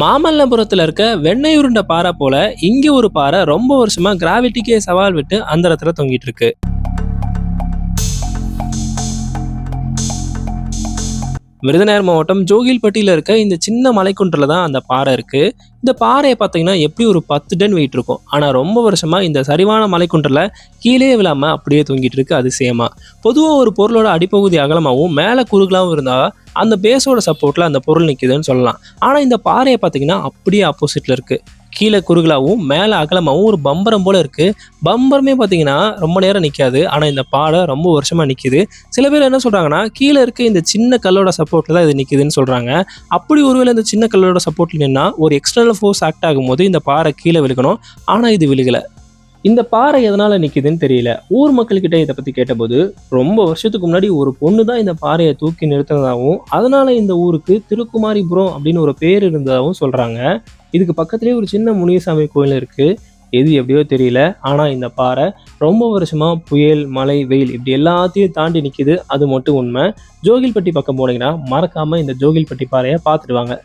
மாமல்லபுரத்தில் இருக்க வெண்ணெய் உருண்டை பாறை போல இங்கே ஒரு பாறை ரொம்ப வருஷமா கிராவிட்டிக்கே சவால் விட்டு அந்த இடத்துல தொங்கிட்டு இருக்கு. விருதுநகர் மாவட்டம் ஜோகில்பட்டியில் இருக்க இந்த சின்ன மலைக்குன்றில் தான் அந்த பாறை இருக்கு. இந்த பாறையை பார்த்தீங்கன்னா எப்படி ஒரு பத்து டன் வெயிட் இருக்கும். ஆனால் ரொம்ப வருஷமாக இந்த சரிவான மலைக்குன்றில் கீழே விழாமல் அப்படியே தொங்கிட்டு இருக்கு அதிசயமா. பொதுவாக ஒரு பொருளோட அடிப்பகுதி அகலமாகவும் மேலே குறுகலாகவும் இருந்தால் அந்த பேஸோட சப்போர்ட்டில் அந்த பொருள் நிற்குதுன்னு சொல்லலாம். ஆனால் இந்த பாறையை பார்த்தீங்கன்னா அப்படியே ஆப்போசிட்டில் இருக்குது கீழே குறுகலாகவும் மேலே அகலமாகவும் ஒரு பம்பரம் போல் இருக்குது பம்பரமே பார்த்தீங்கன்னா ரொம்ப நேரம் நிற்காது ஆனால் இந்த பாறை ரொம்ப வருஷமாக நிற்கிது சில பேர் என்ன சொல்கிறாங்கன்னா கீழே இருக்க இந்த சின்ன கல்லோட சப்போர்ட்டில் தான் இது நிற்குதுன்னு சொல்கிறாங்க அப்படி ஒருவேளை இந்த சின்ன கல்லோட சப்போர்ட்டில் நின்னா ஒரு எக்ஸ்டர்னல் ஃபோர்ஸ் ஆக்ட் ஆகும்போது இந்த பாறை கீழே விழுகணும். ஆனால் இது விழுகலை. இந்த பாறை எதனால் நிற்கிதுன்னு தெரியல. ஊர் மக்கள்கிட்ட இதை பற்றி கேட்டபோது ரொம்ப வருஷத்துக்கு முன்னாடி ஒரு பொண்ணு தான் இந்த பாறையை தூக்கி நிறுத்தினதாகவும் அதனால் இந்த ஊருக்கு திருக்குமாரிபுரம் அப்படின்னு ஒரு பேர் இருந்ததாகவும் சொல்கிறாங்க இதுக்கு பக்கத்துலேயே ஒரு சின்ன முனியசாமி கோயில் இருக்குது எது எப்படியோ தெரியல. ஆனால் இந்த பாறை ரொம்ப வருஷமாக புயல் மழை வெயில் இப்படி எல்லாத்தையும் தாண்டி நிற்கிது அது மட்டும் உண்மை. ஜோகில்பட்டி பக்கம் போனீங்கன்னா மறக்காமல் இந்த ஜோகில்பட்டி பாறையை பார்த்துடுவாங்க